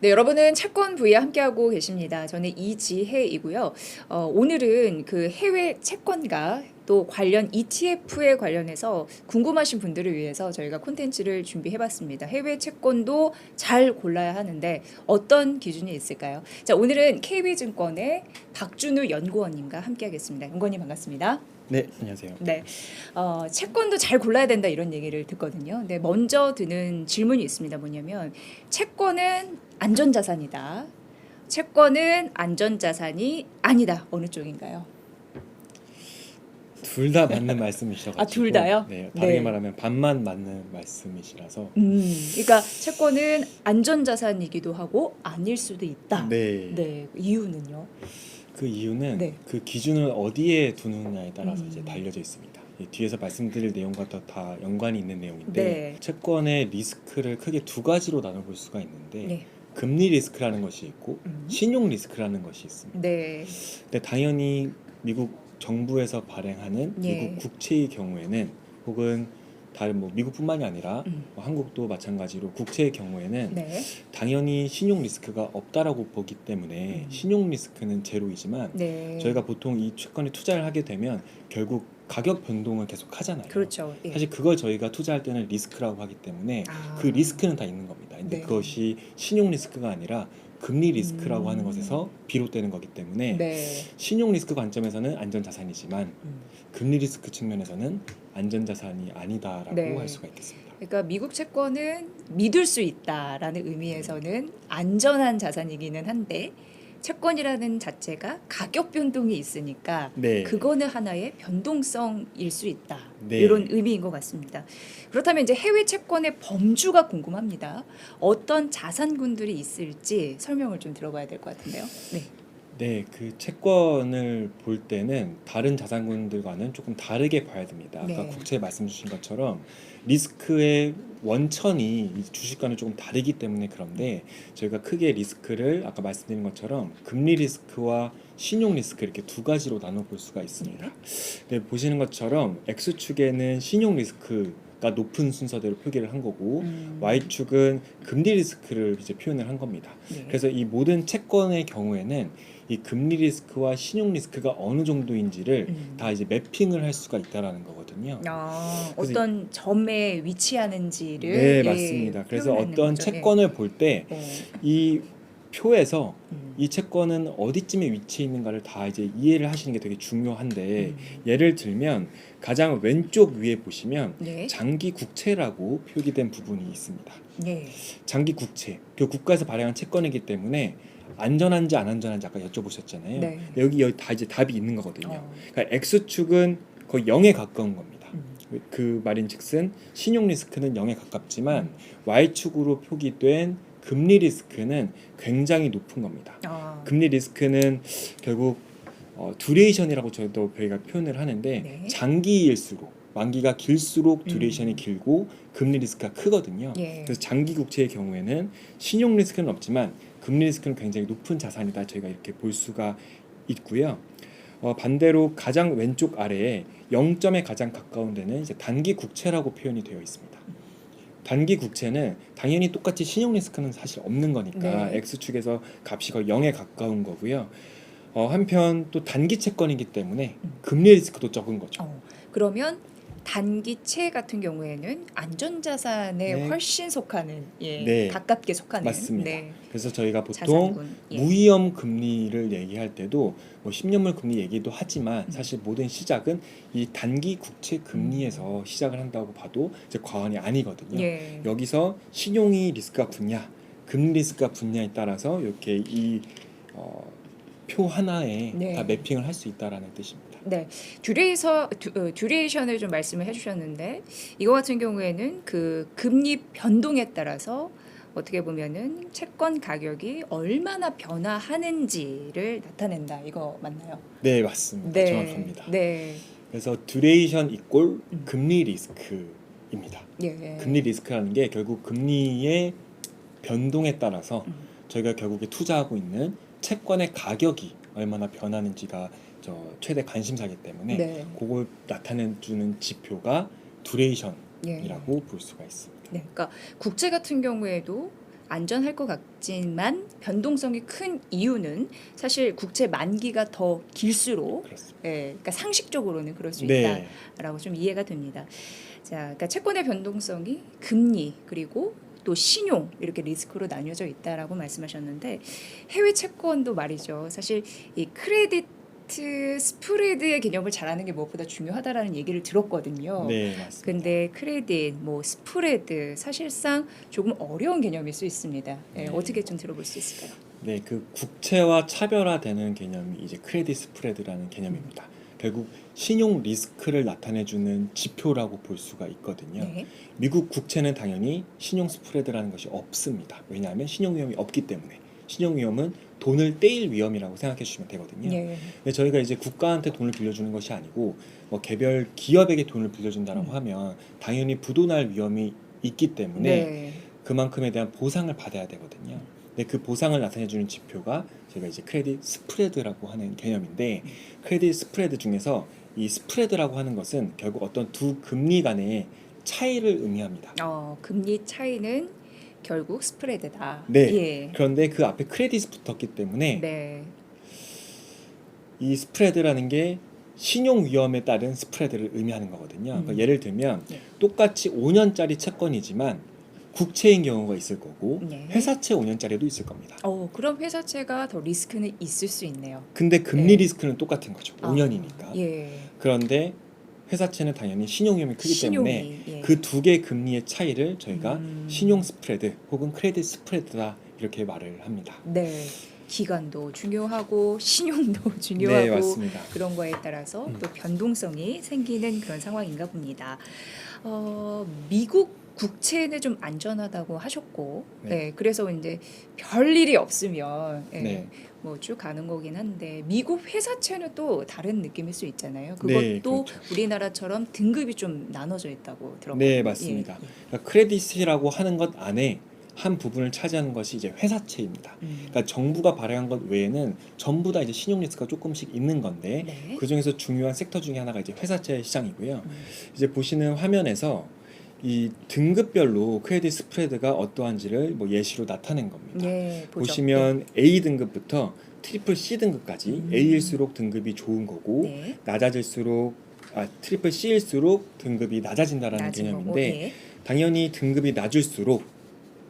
네, 여러분은 채권 V에 함께하고 계십니다. 저는 이지혜이고요. 어, 오늘은 그 해외 채권과 또 관련 ETF에 관련해서 궁금하신 분들을 위해서 저희가 콘텐츠를 준비해봤습니다. 해외 채권도 잘 골라야 하는데 어떤 기준이 있을까요? 자, 오늘은 KB증권의 박준우 연구원님과 함께하겠습니다. 연구원님 반갑습니다. 네, 안녕하세요. 네, 어, 채권도 잘 골라야 된다 이런 얘기를 듣거든요. 근데 먼저 드는 질문이 있습니다. 뭐냐면 채권은 안전자산이다. 채권은 안전자산이 아니다. 어느 쪽인가요? 둘 다 맞는 말씀이셔가지고 아, 둘 다요? 네, 다르게 네. 말하면 반만 맞는 말씀이시라서 음, 그러니까 채권은 안전자산이기도 하고 아닐 수도 있다. 네, 네, 이유는요? 그 이유는 네. 그 기준을 어디에 두느냐에 따라서 음. 이제 달려져 있습니다. 이 뒤에서 말씀드릴 내용과 다, 다 연관이 있는 내용인데 네. 채권의 리스크를 크게 두 가지로 나눠볼 수가 있는데 네, 금리 리스크라는 것이 있고 음. 신용 리스크라는 것이 있습니다. 네, 근데 당연히 미국 정부에서 발행하는 예. 미국 국채의 경우에는 혹은 다른 뭐 미국뿐만이 아니라 음. 뭐 한국도 마찬가지로 국채의 경우에는 네, 당연히 신용 리스크가 없다라고 보기 때문에 음. 신용 리스크는 제로이지만 네. 저희가 보통 이 채권에 투자를 하게 되면 결국 가격 변동을 계속 하잖아요. 그렇죠. 예. 사실 그걸 저희가 투자할 때는 리스크라고 하기 때문에 아. 그 리스크는 다 있는 겁니다. 근데 네. 그것이 신용 리스크가 아니라 금리 리스크라고 음. 하는 것에서 비롯되는 거기 때문에 네. 신용 리스크 관점에서는 안전 자산이지만 음. 금리 리스크 측면에서는 안전 자산이 아니다라고 네. 할 수가 있겠습니다. 그러니까 미국 채권은 믿을 수 있다라는 의미에서는 안전한 자산이기는 한데 채권이라는 자체가 가격 변동이 있으니까 네. 그거는 하나의 변동성일 수 있다. 네. 이런 의미인 것 같습니다. 그렇다면 이제 해외 채권의 범주가 궁금합니다. 어떤 자산군들이 있을지 설명을 좀 들어봐야 될 것 같은데요. 네. 네, 그 채권을 볼 때는 다른 자산군들과는 조금 다르게 봐야 됩니다. 아까 네. 국채 말씀 주신 것처럼 리스크의 원천이 이 주식과는 조금 다르기 때문에 그런데 저희가 크게 리스크를 아까 말씀드린 것처럼 금리 리스크와 신용 리스크 이렇게 두 가지로 나눠 볼 수가 있습니다. 네, 보시는 것처럼 X축에는 신용 리스크 가 높은 순서대로 표기를 한 거고 음. Y축은 금리 리스크를 이제 표현을 한 겁니다. 네. 그래서 이 모든 채권의 경우에는 이 금리 리스크와 신용 리스크가 어느 정도인지를 음. 다 이제 매핑을 할 수가 있다라는 거거든요. 아, 어떤 점에 위치하는지를 네, 예, 맞습니다. 그래서 어떤 거죠. 채권을 볼때이 네. 어. 표에서 음. 이 채권은 어디쯤에 위치해 있는가를 다 이제 이해를 하시는 게 되게 중요한데 음. 예를 들면 가장 왼쪽 위에 보시면 네. 장기 국채라고 표기된 부분이 있습니다. 네. 장기 국채, 그 국가에서 발행한 채권이기 때문에 안전한지 안 안전한지 아까 여쭤보셨잖아요. 네. 여기 여기 다 이제 답이 있는 거거든요. 어. 그러니까 X축은 거의 0에 가까운 겁니다. 음. 그 말인즉슨 신용 리스크는 0에 가깝지만 음. Y축으로 표기된 금리 리스크는 굉장히 높은 겁니다. 아. 금리 리스크는 결국 어, 듀레이션이라고 저희도 저희가 표현을 하는데 네. 장기일수록 만기가 길수록 듀레이션이 음. 길고 금리 리스크가 크거든요. 예. 그래서 장기 국채의 경우에는 신용 리스크는 없지만 금리 리스크는 굉장히 높은 자산이다 저희가 이렇게 볼 수가 있고요. 어, 반대로 가장 왼쪽 아래에 0점에 가장 가까운 데는 이제 단기 국채라고 표현이 되어 있습니다. 단기 국채는 당연히 똑같이 신용 리스크는 사실 없는 거니까 네. X축에서 값이 거의 0에 가까운 거고요. 어, 한편 또 단기 채권이기 때문에 음. 금리 리스크도 적은 거죠. 어, 그러면 단기채 같은 경우에는 안전자산에 네. 훨씬 속하는 예, 네. 가깝게 속하는 맞습니다. 네, 그래서 저희가 보통 자산군 예. 무위험 금리를 얘기할 때도 뭐 10년물 금리 얘기도 하지만 음. 사실 모든 시작은 이 단기 국채 금리에서 시작을 한다고 봐도 이제 과언이 아니거든요. 예. 여기서 신용이 리스크가 붙냐, 금리 리스크가 붙냐에 따라서 이렇게 이 어, 표 하나에 네. 다 매핑을 할 수 있다라는 뜻입니다. 네, 듀레이서 듀, 어, 듀레이션을 좀 말씀을 해주셨는데 이거 같은 경우에는 그 금리 변동에 따라서 어떻게 보면은 채권 가격이 얼마나 변화하는지를 나타낸다 이거 맞나요? 네, 맞습니다. 정확합니다. 네, 그래서 듀레이션 이꼴 음. 금리 리스크입니다. 예, 금리 리스크라는 게 결국 금리의 변동에 따라서 음. 저희가 결국에 투자하고 있는 채권의 가격이 얼마나 변하는지가 저 최대 관심사기 때문에 네, 그걸 나타내 주는 지표가 듀레이션이라고 예. 볼 수가 있습니다. 네, 그러니까 국채 같은 경우에도 안전할 것 같지만 변동성이 큰 이유는 사실 국채 만기가 더 길수록 그렇습니다. 예, 그러니까 상식적으로는 그럴 수 네. 있다라고 좀 이해가 됩니다. 자, 그러니까 채권의 변동성이 금리 그리고 또 신용 이렇게 리스크로 나뉘어져 있다라고 말씀하셨는데 해외 채권도 말이죠. 사실 이 크레 디트 스프레드의 개념을 잘 아는 게 무엇보다 중요하다라는 얘기를 들었거든요. 네, 맞습니다. 근데 크레딧, 뭐 스프레드 사실상 조금 어려운 개념일 수 있습니다. 예, 네. 어떻게 좀 들어볼 수 있을까요? 네, 그 국채와 차별화되는 개념이 이제 크레딧 스프레드라는 개념입니다. 결국 신용 리스크를 나타내주는 지표라고 볼 수가 있거든요. 네. 미국 국채는 당연히 신용 스프레드라는 것이 없습니다. 왜냐하면 신용 위험이 없기 때문에 신용 위험은 돈을 떼일 위험이라고 생각해 주시면 되거든요. 예. 근데 저희가 이제 국가한테 돈을 빌려주는 것이 아니고 뭐 개별 기업에게 돈을 빌려준다라고 음. 하면 당연히 부도날 위험이 있기 때문에 네. 그만큼에 대한 보상을 받아야 되거든요. 근데 그 보상을 나타내주는 지표가 저희가 이제 크레딧 스프레드라고 하는 개념인데 크레딧 스프레드 중에서 이 스프레드라고 하는 것은 결국 어떤 두 금리 간의 차이를 의미합니다. 어, 금리 차이는 결국 스프레드다. 네. 예. 그런데 그 앞에 크레딧이 붙었기 때문에 네. 이 스프레드라는 게 신용 위험에 따른 스프레드를 의미하는 거거든요. 그러니까 음. 예를 들면 네. 똑같이 5년짜리 채권이지만 국채인 경우가 있을 거고 네. 회사채 5년짜리도 있을 겁니다. 어, 그럼 회사채가 더 리스크는 있을 수 있네요. 근데 금리 네. 리스크는 똑같은 거죠. 아, 5년이니까. 예. 그런데 회사채는 당연히 신용 위험이 크기 때문에 신용이, 예. 그 두 개의 금리의 차이를 저희가 음. 신용 스프레드 혹은 크레딧 스프레드다 이렇게 말을 합니다. 네. 기간도 중요하고 신용도 중요하고 네, 맞습니다. 그런 거에 따라서 음. 또 변동성이 생기는 그런 상황인가 봅니다. 어, 미국 국채는 좀 안전하다고 하셨고, 네. 네. 그래서 이제 별 일이 없으면 예, 네. 뭐 쭉 가는 거긴 한데 미국 회사채는 또 다른 느낌일 수 있잖아요. 그것도 네, 그렇죠. 우리나라처럼 등급이 좀 나눠져 있다고 들었거든요. 네, 맞습니다. 예, 예. 그러니까 크레딧이라고 하는 것 안에 한 부분을 차지하는 것이 이제 회사채입니다. 음. 그러니까 정부가 발행한 것 외에는 전부 다 이제 신용 리스크가 조금씩 있는 건데 네. 그 중에서 중요한 섹터 중에 하나가 이제 회사채 시장이고요. 음. 이제 보시는 화면에서 이 등급별로 크레딧 스프레드가 어떠한지를 뭐 예시로 나타낸 겁니다. 네, 보죠. 보시면 A 등급부터 트리플 C 등급까지 음. A일수록 등급이 좋은 거고 네. 낮아질수록 아 트리플 C일수록 등급이 낮아진다라는 낮은 거고, 개념인데 예. 당연히 등급이 낮을수록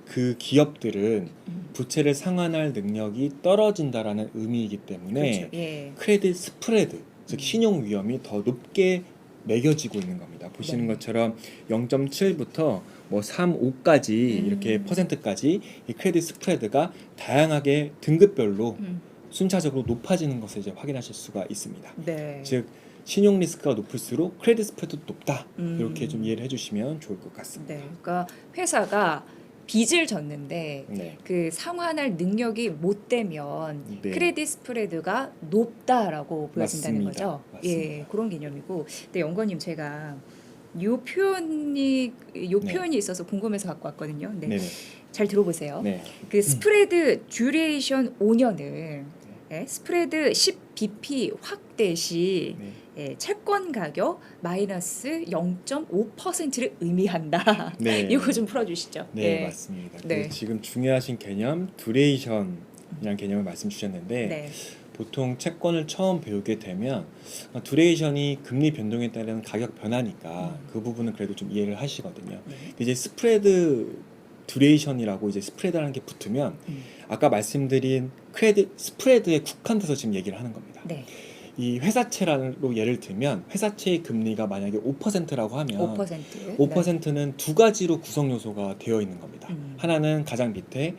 그 기업들은 음. 부채를 상환할 능력이 떨어진다라는 의미이기 때문에 그렇죠. 예. 크레딧 스프레드 즉 음. 신용 위험이 더 높게 매겨지고 있는 겁니다. 보시는 네. 것처럼 0.7부터 뭐 3, 5까지 음. 이렇게 퍼센트까지 이 크레딧 스프레드가 다양하게 등급별로 음. 순차적으로 높아지는 것을 이제 확인하실 수가 있습니다. 네. 즉 신용 리스크가 높을수록 크레딧 스프레드도 높다 음. 이렇게 좀 이해를 해주시면 좋을 것 같습니다. 네. 그러니까 회사가 빚을 졌는데 네. 그 상환할 능력이 못 되면 네. 크레딧 스프레드가 높다라고 보여진다는 맞습니다. 거죠. 맞습니다. 예, 그런 개념이고. 근데 연구님 제가 요 표현이 요 네. 표현이 있어서 궁금해서 갖고 왔거든요. 네. 네. 네. 잘 들어보세요. 네. 그 스프레드 듀레이션 5년을 예, 스프레드 10bp 확대 시 네. 예, 채권 가격 마이너스 0.5%를 의미한다. 네. 이거 좀 풀어주시죠. 네, 예. 맞습니다. 네. 그 지금 중요하신 개념 두레이션이라는 개념을 말씀 주셨는데 네. 보통 채권을 처음 배우게 되면 아, 두레이션이 금리 변동에 따른 가격 변화니까 음. 그 부분은 그래도 좀 이해를 하시거든요. 네. 이제 스프레드 두레이션이라고 이제 스프레드라는 게 붙으면 음. 아까 말씀드린 크레딧 스프레드에 국한돼서 지금 얘기를 하는 겁니다. 네. 이 회사채로 예를 들면 회사채의 금리가 만약에 5%라고 하면 5%. 5%는 두 가지로 구성 요소가 되어 있는 겁니다. 음. 하나는 가장 밑에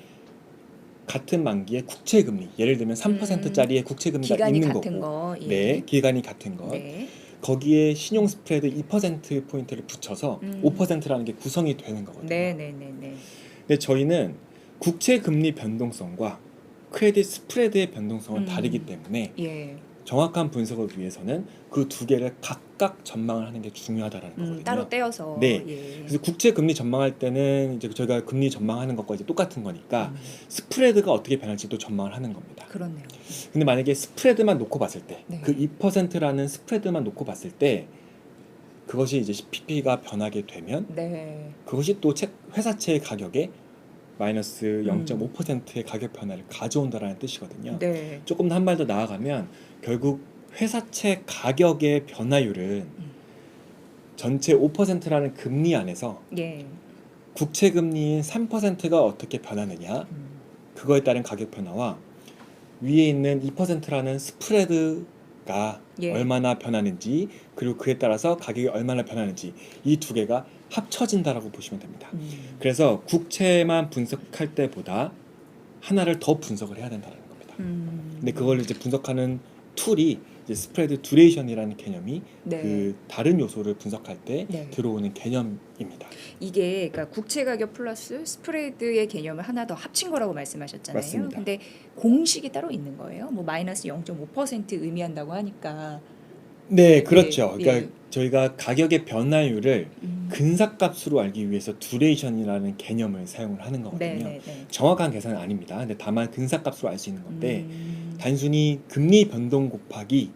같은 만기의 국채 금리, 예를 들면 3%짜리의 국채 금리가 있는 거고, 거. 예. 네, 기간이 같은 것. 네. 거기에 신용 스프레드 2% 포인트를 붙여서 음. 5%라는 게 구성이 되는 거거든요. 네, 네, 네, 네. 근데 저희는 국채 금리 변동성과 크레딧 스프레드의 변동성은 음. 다르기 때문에 예. 정확한 분석을 위해서는 그 두 개를 각각 전망을 하는 게 중요하다라는 음, 거거든요. 따로 떼어서. 네. 예. 그래서 국채 금리 전망할 때는 이제 저희가 금리 전망하는 것과 이제 똑같은 거니까 음, 스프레드가 어떻게 변할지도 전망을 하는 겁니다. 그렇네요. 근데 만약에 스프레드만 놓고 봤을 때, 네. 그 2%라는 스프레드만 놓고 봤을 때 그것이 이제 PP가 변하게 되면 네. 그것이 또 책, 회사채의 가격에 마이너스 0.5%의 가격 변화를 가져온다라는 뜻이거든요. 음. 네. 조금 더 한 발 더 나아가면 결국 회사채 가격의 변화율은 음. 전체 5%라는 금리 안에서 예. 국채 금리인 3%가 어떻게 변하느냐 음. 그거에 따른 가격 변화와 위에 있는 2%라는 스프레드가 예. 얼마나 변하는지 그리고 그에 따라서 가격이 얼마나 변하는지 이 두 개가 합쳐진다라고 보시면 됩니다. 음. 그래서 국채만 분석할 때보다 하나를 더 분석을 해야 된다는 겁니다. 음. 근데 그걸 이제 분석하는 툴이 이제 스프레드 듀레이션이라는 개념이 네. 그 다른 요소를 분석할 때 네. 들어오는 개념입니다. 이게 그러니까 국채 가격 플러스 스프레드의 개념을 하나 더 합친 거라고 말씀하셨잖아요. 맞습니다. 근데 공식이 따로 있는 거예요. 뭐 마이너스 0.5% 의미한다고 하니까. 네, 그렇죠. 예, 그러니까 예. 저희가 가격의 변화율을 음. 근사값으로 알기 위해서 듀레이션이라는 개념을 사용을 하는 거거든요. 네, 네, 네. 정확한 계산은 아닙니다. 근데 다만 근사값으로 알 수 있는 건데 음. 단순히 금리 변동 곱하기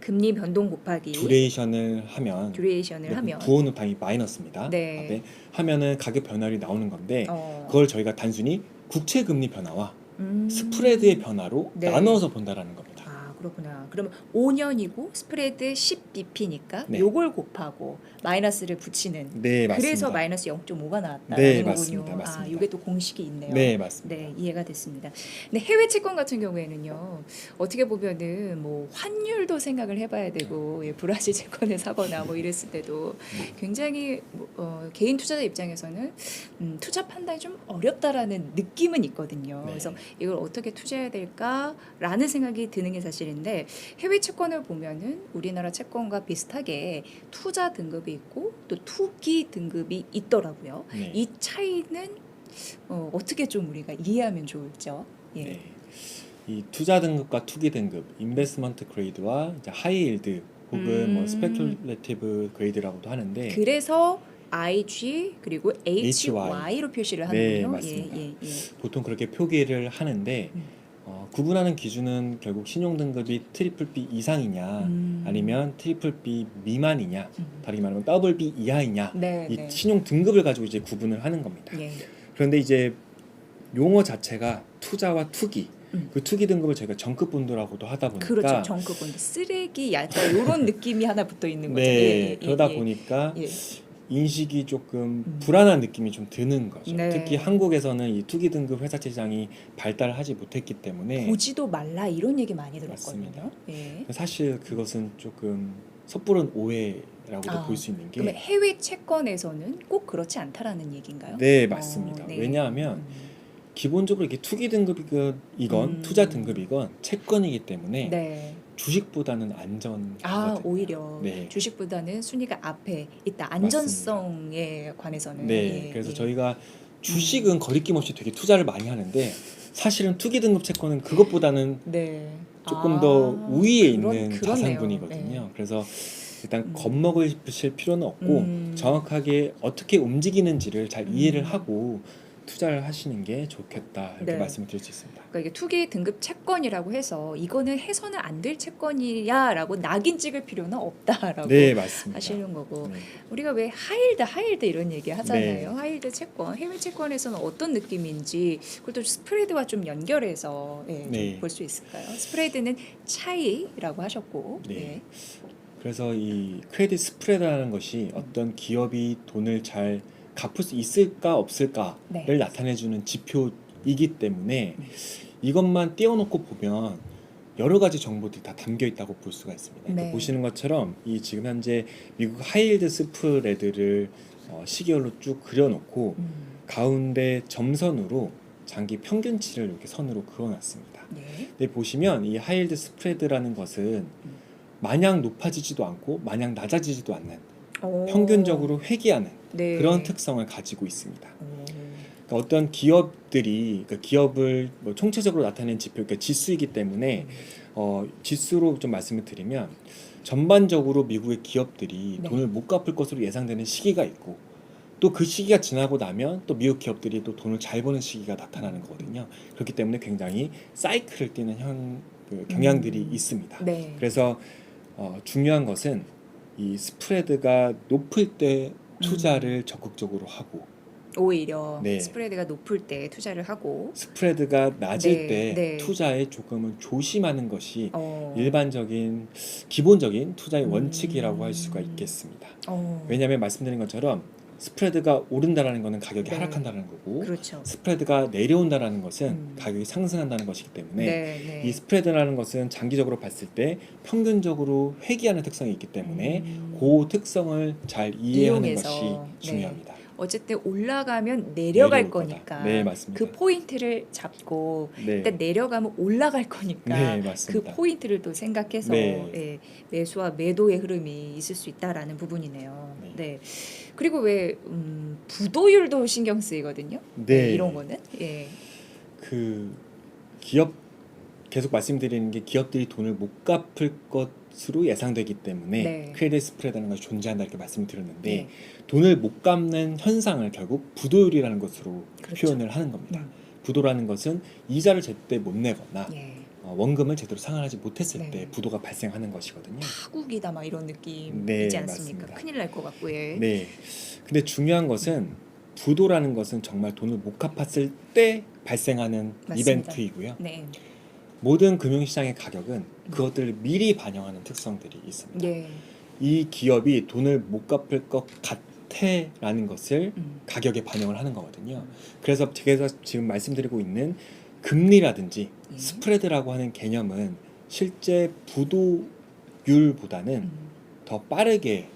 금리 변동 곱하기 듀레이션을 하면 듀레이션을 네, 하면 부호는 당연히 마이너스입니다. 네. 앞에 하면은 가격 변화율이 나오는 건데 어. 그걸 저희가 단순히 국채 금리 변화와 음. 스프레드의 변화로 네. 나눠서 본다라는 겁니다. 아 그렇구나. 그러면 5년이고 스프레드 10bp니까 네. 요걸 곱하고 마이너스를 붙이는. 네, 맞습니다. 그래서 마이너스 0.5가 나왔다. 네, 맞습니다. 맞습니다. 아, 이게 또 공식이 있네요. 네, 맞습니다. 네, 이해가 됐습니다. 근데 해외 채권 같은 경우에는요, 어떻게 보면은 뭐 환율도 생각을 해봐야 되고, 예, 브라질 채권을 사거나 뭐 이랬을 때도 네. 굉장히 뭐, 어, 개인 투자자 입장에서는 음, 투자 판단이 좀 어렵다라는 느낌은 있거든요. 네. 그래서 이걸 어떻게 투자해야 될까라는 생각이 드는 게 사실 인데 해외 채권을 보면은 우리나라 채권과 비슷하게 투자 등급이 있고 또 투기 등급이 있더라고요. 네. 이 차이는 어, 어떻게 좀 우리가 이해하면 좋을죠? 예. 네. 이 투자 등급과 투기 등급, 인베스먼트 그레이드와 이제 하이일드 혹은 뭐 음. 스페큘레이티브 그레이드라고도 하는데 그래서 IG 그리고 HY. HY로 표시를 네, 하는군요. 맞습니다. 예, 예, 예. 보통 그렇게 표기를 하는데 음. 어, 구분하는 기준은 결국 신용 등급이 트리플 B 이상이냐 음. 아니면 트리플 B 미만이냐 음. 다르게 말하면 더블 B 이하이냐 네, 이 네. 신용 등급을 가지고 이제 구분을 하는 겁니다. 예. 그런데 이제 용어 자체가 투자와 투기 음. 그 투기 등급을 저희가 정급 분도라고도 하다 보니까 그렇죠. 정크본드 쓰레기 약간 이런 느낌이 하나 붙어 있는 거죠. 네 예, 예, 예, 그러다 예. 보니까 예. 인식이 조금 음. 불안한 느낌이 좀 드는 거죠. 네. 특히 한국에서는 이 투기 등급 회사채 시장이 발달하지 못했기 때문에 보지도 말라 이런 얘기 많이 들었거든요. 맞습니다. 예. 사실 그것은 조금 섣부른 오해라고도 아, 볼수 있는 게 해외 채권에서는 꼭 그렇지 않다라는 얘기인가요? 네 맞습니다. 어, 네. 왜냐하면 음. 기본적으로 이게 투기 등급이건 이건 음. 투자 등급이건 채권이기 때문에 네. 주식보다는 안전하거든요. 아 오히려 네. 주식보다는 순위가 앞에 있다. 안전성에 관해서는. 네, 예, 그래서 예. 저희가 주식은 거리낌 없이 되게 투자를 많이 하는데 사실은 투기 등급 채권은 그것보다는 네. 조금 아, 더 우위에 그런- 있는 그러네요. 자산분이거든요. 네. 그래서 일단 음. 겁먹으실 필요는 없고 음. 정확하게 어떻게 움직이는지를 잘 음. 이해를 하고 투자를 하시는 게 좋겠다 이렇게 네. 말씀을 드릴 수 있습니다. 그러니까 이게 투기 등급 채권이라고 해서 이거는 해서는 안 될 채권이야라고 낙인 찍을 필요는 없다라고 네 맞습니다. 하시는 거고 네. 우리가 왜 하일드 하일드 이런 얘기 하잖아요. 네. 하일드 채권 해외 채권에서는 어떤 느낌인지 또 스프레드와 좀 연결해서 예, 네. 볼수 있을까요? 스프레드는 차이라고 하셨고 네. 예. 그래서 이 크레딧 스프레드라는 것이 어떤 기업이 돈을 잘 갚을 수 있을까 없을까를 네. 나타내주는 지표이기 때문에 네. 이것만 띄워놓고 보면 여러 가지 정보들이 다 담겨 있다고 볼 수가 있습니다. 그러니까 네. 보시는 것처럼 이 지금 현재 미국 하이힐드 스프레드를 어, 시계열로 쭉 그려놓고 음, 가운데 점선으로 장기 평균치를 이렇게 선으로 그어놨습니다. 네. 근데 보시면 이 하이힐드 스프레드라는 것은 마냥 높아지지도 않고 마냥 낮아지지도 않는 오. 평균적으로 회귀하는 네. 그런 특성을 가지고 있습니다. 오. 그러니까 어떤 기업들이 그 기업을 뭐 총체적으로 나타내는 지표, 그러니까 지수이기 때문에 어, 지수로 좀 말씀을 드리면 전반적으로 미국의 기업들이 네. 돈을 못 갚을 것으로 예상되는 시기가 있고 또 그 시기가 지나고 나면 또 미국 기업들이 또 돈을 잘 버는 시기가 나타나는 거거든요. 그렇기 때문에 굉장히 사이클을 띠는 형, 그 경향들이 음. 있습니다. 네. 그래서 어, 중요한 것은 이 스프레드가 높을 때 투자를 적극적으로 하고 오히려 네. 스프레드가 높을 때 투자를 하고 스프레드가 낮을 네, 때 네. 투자에 조금은 조심하는 것이 어, 일반적인 기본적인 투자의 음. 원칙이라고 할 수가 있겠습니다. 어, 왜냐하면 말씀드린 것처럼 스프레드가 오른다라는 것은 가격이 네. 하락한다는 거고 그렇죠. 스프레드가 내려온다라는 것은 음. 가격이 상승한다는 것이기 때문에 네, 네. 이 스프레드라는 것은 장기적으로 봤을 때 평균적으로 회귀하는 특성이 있기 때문에 음. 그 특성을 잘 이해하는 이용해서, 것이 네. 중요합니다. 어쨌든 올라가면 내려갈 내려올 거다. 거니까 네 맞습니다. 그 포인트를 잡고 네. 일단 내려가면 올라갈 거니까 네 그 맞습니다. 포인트를 또 생각해서 네. 예, 매수와 매도의 흐름이 있을 수 있다라는 부분이네요. 네. 네. 그리고 왜 음, 부도율도 신경 쓰이거든요. 네. 이런 거는 예. 그 기업 계속 말씀드리는 게 기업들이 돈을 못 갚을 것 으로 예상되기 때문에 네. 크레딧 스프레드라는 것이 존재한다 이렇게 말씀드렸는데 네. 돈을 못 갚는 현상을 결국 부도율이라는 것으로 그렇죠. 표현을 하는 겁니다. 음. 부도라는 것은 이자를 제때 못 내거나 예. 어, 원금을 제대로 상환하지 못했을 네. 때 부도가 발생하는 것이거든요. 파국이다 막 이런 느낌이지 네, 않습니까? 맞습니다. 큰일 날 것 같고 예. 네. 근데 중요한 것은 부도라는 것은 정말 돈을 못 갚았을 때 발생하는 맞습니다. 이벤트이고요. 네. 모든 금융시장의 가격은 그것들을 미리 반영하는 특성들이 있습니다. 예. 이 기업이 돈을 못 갚을 것 같아라는 것을 음. 가격에 반영을 하는 거거든요. 그래서 제가 지금 말씀드리고 있는 금리라든지 예. 스프레드라고 하는 개념은 실제 부도율보다는 음. 더 빠르게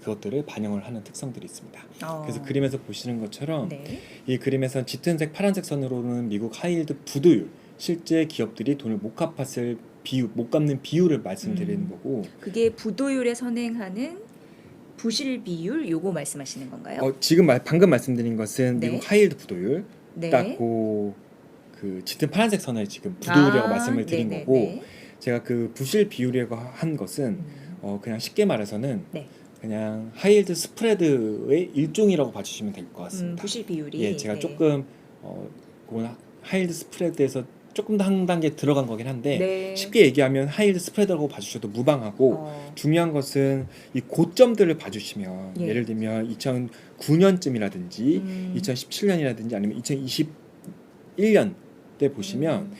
그것들을 반영을 하는 특성들이 있습니다. 어. 그래서 그림에서 보시는 것처럼 네. 이 그림에선 짙은색 파란색 선으로는 미국 하이힐드 부도율 실제 기업들이 돈을 못 갚았을 비율 못 갚는 비율을 말씀드리는 음. 거고 그게 부도율에 선행하는 부실 비율 요거 말씀하시는 건가요? 어, 지금 말, 방금 말씀드린 것은 네. 미국 하이힐드 부도율 네. 딱그 그 짙은 파란색 선을 지금 부도율이라고 아, 말씀을 드린 네네, 거고 네. 제가 그 부실 비율이라고 한 것은 음. 어, 그냥 쉽게 말해서는 네. 그냥 하이힐드 스프레드의 일종이라고 봐주시면 될것 음, 같습니다. 부실 비율이 예, 제가 네. 조금 어, 그건 하이힐드 스프레드에서 조금 더 한 단계 들어간 거긴 한데 네. 쉽게 얘기하면 하이힐드 스프레드라고 봐주셔도 무방하고 어, 중요한 것은 이 고점들을 봐주시면 예. 예. 를 들면 2009년쯤이라든지 음. 2017년이라든지 아니면 2021년 때 보시면 음.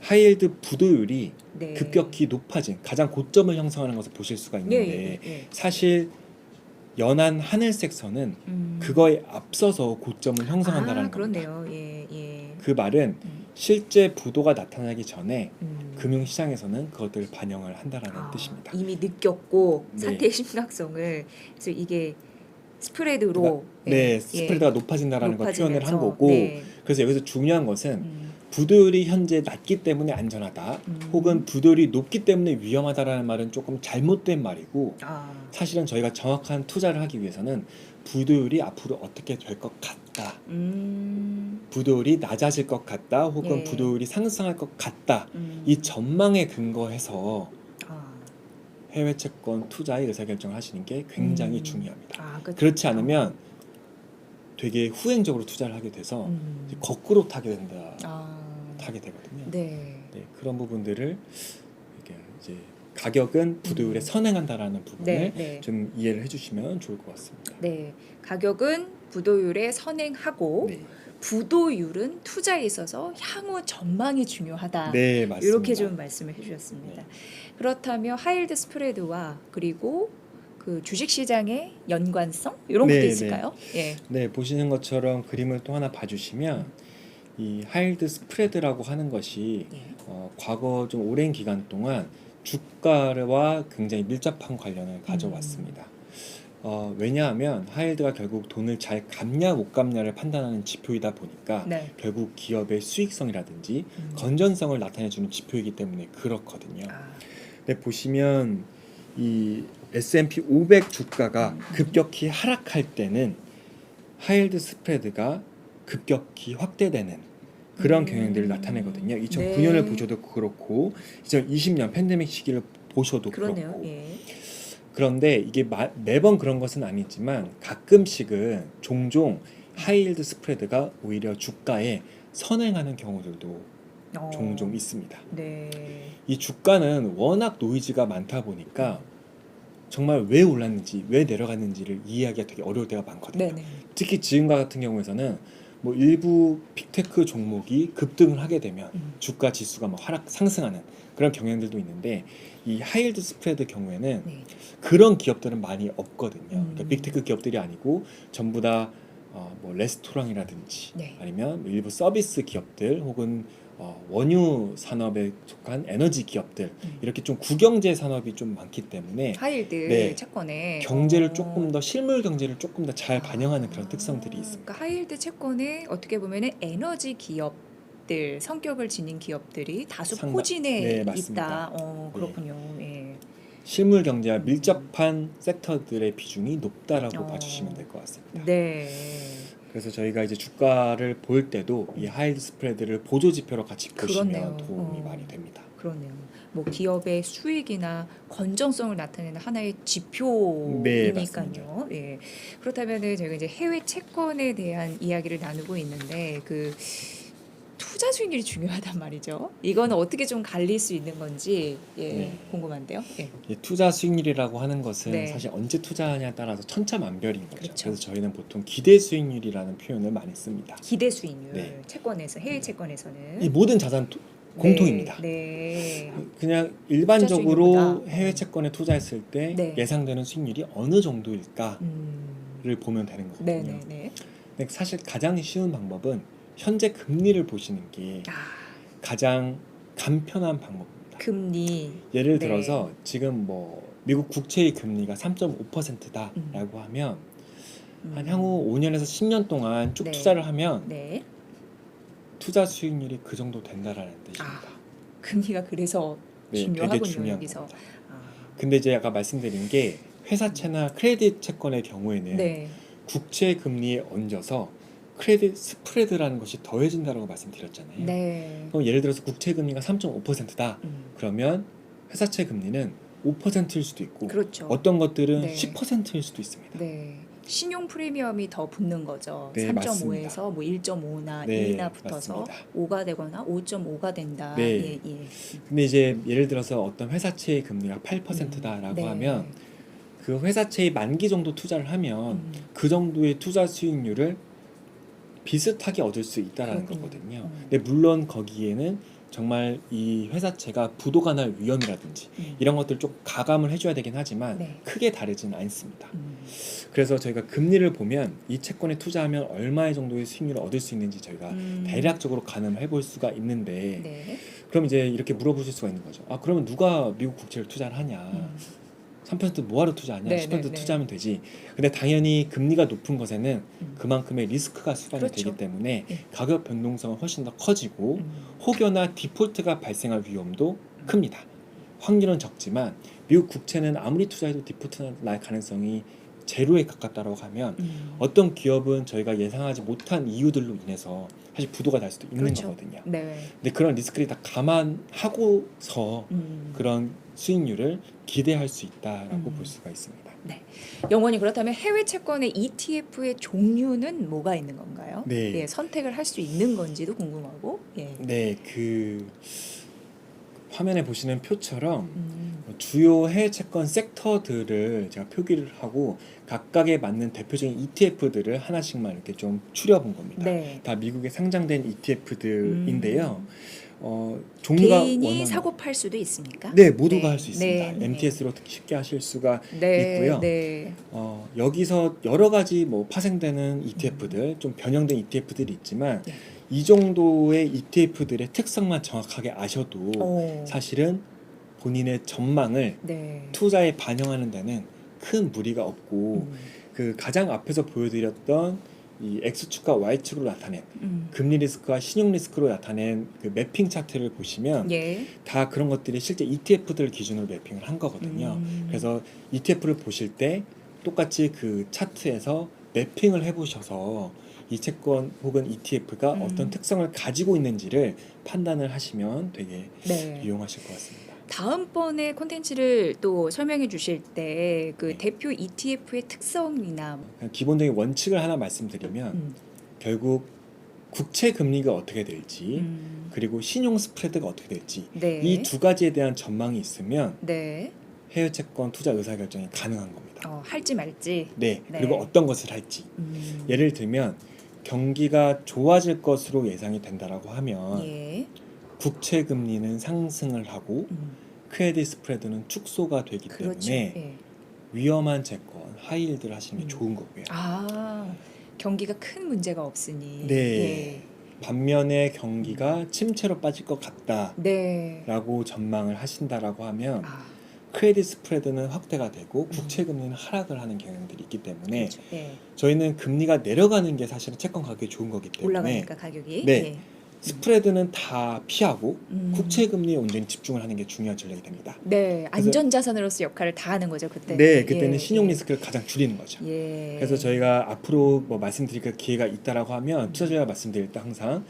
하이힐드 부도율이 네. 급격히 높아진 가장 고점을 형성하는 것을 보실 수가 예, 있는데 예, 예. 사실 연한 하늘색 선은 음. 그거에 앞서서 고점을 형성한다라는 아, 겁니다. 예, 예. 그 말은 음. 실제 부도가 나타나기 전에 음. 금융시장에서는 그것들을 반영을 한다라는 아, 뜻입니다. 이미 느꼈고 네. 사태의 심각성을 그래서 이게 스프레드로 네, 예, 스프레드가 높아진다라는 걸 표현을 한 거고 네. 그래서 여기서 중요한 것은 음. 부도율이 현재 낮기 때문에 안전하다 음. 혹은 부도율이 높기 때문에 위험하다라는 말은 조금 잘못된 말이고 아, 사실은 저희가 정확한 투자를 하기 위해서는 부도율이 앞으로 어떻게 될 것 같다 음, 부도율이 낮아질 것 같다 혹은 예. 부도율이 상승할 것 같다 음. 이 전망에 근거해서 아, 해외 채권 투자의 의사결정을 하시는 게 굉장히 음. 중요합니다. 아. 그렇지 않으면 되게 후행적으로 투자를 하게 돼서 음. 거꾸로 타게 된다 아, 타게 되거든요. 네. 네, 그런 부분들을 이렇게 이제 가격은 부도율에 음. 선행한다라는 부분을 네, 네. 좀 이해를 해주시면 좋을 것 같습니다. 네. 가격은 부도율에 선행하고 네, 부도율은 투자에 있어서 향후 전망이 중요하다. 네 맞습니다. 이렇게 좀 말씀을 해주셨습니다. 네. 그렇다면 하이힐드 스프레드와 그리고 그 주식 시장의 연관성 이런 네, 것도 네. 있을까요? 예. 네 보시는 것처럼 그림을 또 하나 봐주시면 이 하이힐드 스프레드라고 하는 것이 예. 어, 과거 좀 오랜 기간 동안 주가와 굉장히 밀접한 관련을 가져왔습니다. 어, 왜냐하면 하이힐드가 결국 돈을 잘 갚냐 못 갚냐를 판단하는 지표이다 보니까 네. 결국 기업의 수익성이라든지 음. 건전성을 나타내주는 지표이기 때문에 그렇거든요. 아, 근데 보시면 이 S&P 500 주가가 음. 급격히 하락할 때는 하이힐드 스프레드가 급격히 확대되는 그런 음. 경향들을 나타내거든요. 2009년을 네. 보셔도 그렇고 2020년 팬데믹 시기를 보셔도 그러네요. 그렇고 예. 그런데 이게 마- 매번 그런 것은 아니지만 가끔씩은 종종 하이힐드 스프레드가 오히려 주가에 선행하는 경우들도 어, 종종 있습니다. 네. 이 주가는 워낙 노이즈가 많다 보니까 정말 왜 올랐는지 왜 내려갔는지를 이해하기가 되게 어려울 때가 많거든요. 네네. 특히 지금과 같은 경우에서는 뭐 일부 빅테크 종목이 급등을 하게 되면 음. 주가 지수가 막 하락 상승하는 그런 경향들도 있는데 이 하이힐드 스프레드 경우에는 네. 그런 기업들은 많이 없거든요. 음. 그러니까 빅테크 기업들이 아니고 전부 다 어, 뭐 레스토랑이라든지 네. 아니면 뭐 일부 서비스 기업들 혹은 어, 원유 산업에 속한 에너지 기업들 음. 이렇게 좀 구경제 산업이 좀 많기 때문에 하이힐드 네. 채권에 경제를 어. 조금 더 실물 경제를 조금 더 잘 반영하는 그런 특성들이 아, 있습니다. 그러니까 하이힐드 채권에 어떻게 보면은 에너지 기업 들 성격을 지닌 기업들이 다소 상당- 포진해 네, 있다. 맞습니다. 어, 그렇군요. 예. 실물 경제와 밀접한 섹터들의 비중이 높다라고 어. 봐주시면 될 것 같습니다. 네. 그래서 저희가 이제 주가를 볼 때도 이 하이드 스프레드를 보조 지표로 같이 보시면 그렇네요. 도움이 어. 많이 됩니다. 그러네요. 뭐 기업의 수익이나 건전성을 나타내는 하나의 네, 지표이니까요. 예. 그렇다면은 저희가 이제 해외 채권에 대한 이야기를 나누고 있는데 그 투자 수익률이 중요하단 말이죠. 이거는 어떻게 좀 갈릴 수 있는 건지 예, 네. 궁금한데요. 예. 이 투자 수익률이라고 하는 것은 네. 사실 언제 투자하냐에 따라서 천차만별인 거죠. 그렇죠. 그래서 저희는 보통 기대 수익률이라는 표현을 많이 씁니다. 기대 수익률 네. 채권에서 해외 채권에서는 이 모든 자산 토- 공통입니다. 네. 네. 그냥 일반적으로 수익률보다. 해외 채권에 투자했을 때 네. 예상되는 수익률이 어느 정도일까를 음. 보면 되는 거거든요. 네, 네, 네. 근데 사실 가장 쉬운 방법은 현재 금리를 보시는 게 아, 가장 간편한 방법입니다. 금리. 예를 네. 들어서 지금 뭐 미국 국채의 금리가 3.5%다라고 음. 하면 음. 한 향후 5년에서 10년 동안 쭉 네. 투자를 하면 네. 투자 수익률이 그 정도 된다라는 뜻입니다. 아, 금리가 그래서 네, 중요하군요 되게 중요한 여기서. 아, 근데 이제 아까 말씀드린 게 회사채나 크레딧 채권의 경우에는 네. 국채 금리에 얹어서 크레딧 스프레드라는 것이 더해진다라고 말씀드렸잖아요. 네. 그럼 예를 들어서 국채 금리가 3.5%다. 음, 그러면 회사채 금리는 5%일 수도 있고 그렇죠. 어떤 것들은 네. 10%일 수도 있습니다. 네. 신용 프리미엄이 더 붙는 거죠. 네, 3.5에서 뭐 1.5나 네, 2나 붙어서 맞습니다. 5가 되거나 5.5가 된다. 네. 예, 예. 근데 이제 예를 들어서 어떤 회사채의 금리가 8%다라고 네. 하면 그 회사채의 만기 정도 투자를 하면 음, 그 정도의 투자 수익률을 비슷하게 얻을 수 있다라는 그렇군요. 거거든요. 음. 근데 물론 거기에는 정말 이 회사채가 부도가 날 위험이라든지 음. 이런 것들 좀 가감을 해줘야 되긴 하지만 네. 크게 다르지는 않습니다. 음, 그래서 저희가 금리를 보면 이 채권에 투자하면 얼마의 정도의 수익률을 얻을 수 있는지 저희가 음. 대략적으로 가늠을 해볼 수가 있는데 네. 그럼 이제 이렇게 물어보실 수가 있는 거죠. 아 그러면 누가 미국 국채를 투자를 하냐? 음, 3% 뭐하러 투자하냐? 네, 10% 네, 네. 투자하면 되지. 근데 당연히 금리가 높은 것에는 음. 그만큼의 리스크가 수반이 그렇죠. 되기 때문에 네. 가격 변동성은 훨씬 더 커지고 음, 혹여나 디폴트가 발생할 위험도 큽니다. 확률은 적지만 미국 국채는 아무리 투자해도 디폴트 날 가능성이 제로에 가깝다고 하면 음. 어떤 기업은 저희가 예상하지 못한 이유들로 인해서 사실 부도가 날 수도 있는 그렇죠. 거거든요. 네. 근데 그런 리스크를 다 감안하고서 음. 그런 수익률을 기대할 수 있다라고 음. 볼 수가 있습니다. 영원히 그렇다면 해외 채권의 ETF의 종류는 뭐가 있는 건가요? 네. 예, 선택을 할 수 있는 건지도 궁금하고. 예. 네, 그 화면에 보시는 표처럼 음, 주요 해외 채권 섹터들을 제가 표기를 하고 각각에 맞는 대표적인 ETF들을 하나씩만 이렇게 좀 추려 본 겁니다. 네. 다 미국에 상장된 ETF들인데요. 음. 어, 종류가 개인이 워낙- 사고 팔 수도 있습니까? 네, 모두가 네. 할 수 있습니다. 네, 네. MTS로 쉽게 하실 수가 네, 있고요. 네. 어, 여기서 여러 가지 뭐 파생되는 ETF들, 좀 변형된 ETF들이 있지만 네. 이 정도의 ETF들의 특성만 정확하게 아셔도 오. 사실은 본인의 전망을 네. 투자에 반영하는 데는 큰 무리가 없고 음, 그 가장 앞에서 보여드렸던 이 X축과 Y축으로 나타낸 음. 금리 리스크와 신용 리스크로 나타낸 그 매핑 차트를 보시면 예. 다 그런 것들이 실제 ETF들 기준으로 매핑을 한 거거든요. 음. 그래서 ETF를 보실 때 똑같이 그 차트에서 매핑을 해보셔서 이 채권 혹은 ETF가 음. 어떤 특성을 가지고 있는지를 판단을 하시면 되게 네. 유용하실 것 같습니다. 다음번에 콘텐츠를 또 설명해 주실 때그 네. 대표 ETF의 특성이나 그냥 기본적인 원칙을 하나 말씀드리면 음, 결국 국채 금리가 어떻게 될지 음, 그리고 신용 스프레드가 어떻게 될지 네. 이 두 가지에 대한 전망이 있으면 네. 해외 채권 투자 의사 결정이 가능한 겁니다. 어, 할지 말지. 네, 네. 그리고 어떤 것을 할지. 음. 예를 들면 경기가 좋아질 것으로 예상이 된다라고 하면 예. 국채 금리는 상승을 하고 음. 크레딧 스프레드는 축소가 되기 그렇죠. 때문에 예. 위험한 채권, 하이힐드 를 하시는 게 음. 좋은 거고요. 아 경기가 큰 문제가 없으니. 네. 반면에 경기가 침체로 빠질 것 같다라고 네. 전망을 하신다라고 하면 아, 크레딧 스프레드는 확대가 되고 국채 금리는 하락을 하는 경향들이 있기 때문에 그렇죠. 예. 저희는 금리가 내려가는 게 사실은 채권 가격이 좋은 거기 때문에 올라가니까 가격이. 네. 예. 스프레드는 다 피하고 음. 국채 금리에 온전히 집중을 하는 게 중요한 전략이 됩니다. 네, 안전 자산으로서 역할을 다 하는 거죠 그때. 네, 그때는 예, 신용 예. 리스크를 가장 줄이는 거죠. 예. 그래서 저희가 앞으로 뭐 말씀드릴 그 기회가 있다라고 하면 투자자가 말씀드릴 때 항상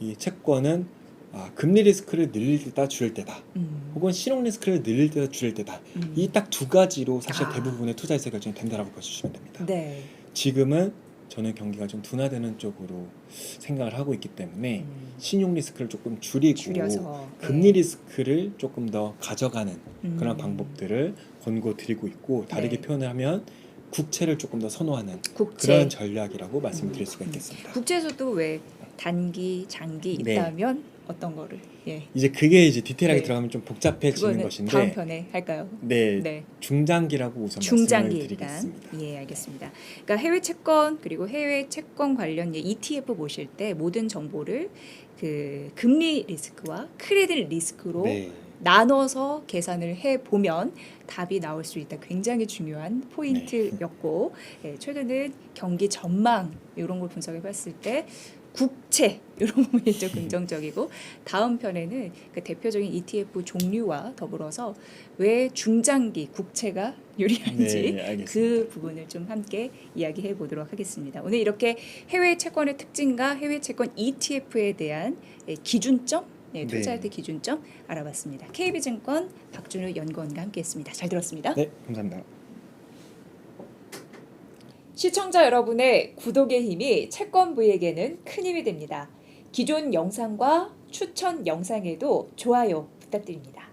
이 채권은 아, 금리 리스크를 늘릴 때다 줄일 때다 음. 혹은 신용 리스크를 늘릴 때다 줄일 때다 음. 이딱 두 가지로 사실 아. 대부분의 투자 의사 결정이 된다라고 보시면 됩니다. 네. 지금은 저는 경기가 좀 둔화되는 쪽으로 생각을 하고 있기 때문에 음. 신용 리스크를 조금 줄이고 줄여서 금리 예. 리스크를 조금 더 가져가는 음. 그런 방법들을 권고드리고 있고 다르게 네. 표현을 하면 국채를 조금 더 선호하는 국채 그런 전략이라고 말씀드릴 수가 음. 있겠습니다. 국제에서도 왜 단기, 장기 네. 있다면 어떤 거를 예. 이제 그게 이제 디테일하게 네. 들어가면 좀 복잡해지는 것인데 다음 편에 할까요? 네, 네. 중장기라고 우선 중장기 말씀을 일단 드리겠습니다. 예 알겠습니다. 그러니까 해외 채권 그리고 해외 채권 관련 예, ETF 보실 때 모든 정보를 그 금리 리스크와 크레딧 리스크로 네. 나눠서 계산을 해 보면 답이 나올 수 있다. 굉장히 중요한 포인트였고 예, 최근은 경기 전망 이런 걸 분석해 봤을 때 국채 이런 부분이 좀 긍정적이고 다음 편에는 그 대표적인 ETF 종류와 더불어서 왜 중장기 국채가 유리한지 네, 알겠습니다. 그 부분을 좀 함께 이야기해 보도록 하겠습니다. 오늘 이렇게 해외 채권의 특징과 해외 채권 ETF에 대한 예, 기준점, 네, 투자할 네. 때 기준점 알아봤습니다. KB증권 박준우 연구원과 함께했습니다. 잘 들었습니다. 네, 감사합니다. 시청자 여러분의 구독의 힘이 채권부에게는 큰 힘이 됩니다. 기존 영상과 추천 영상에도 좋아요 부탁드립니다.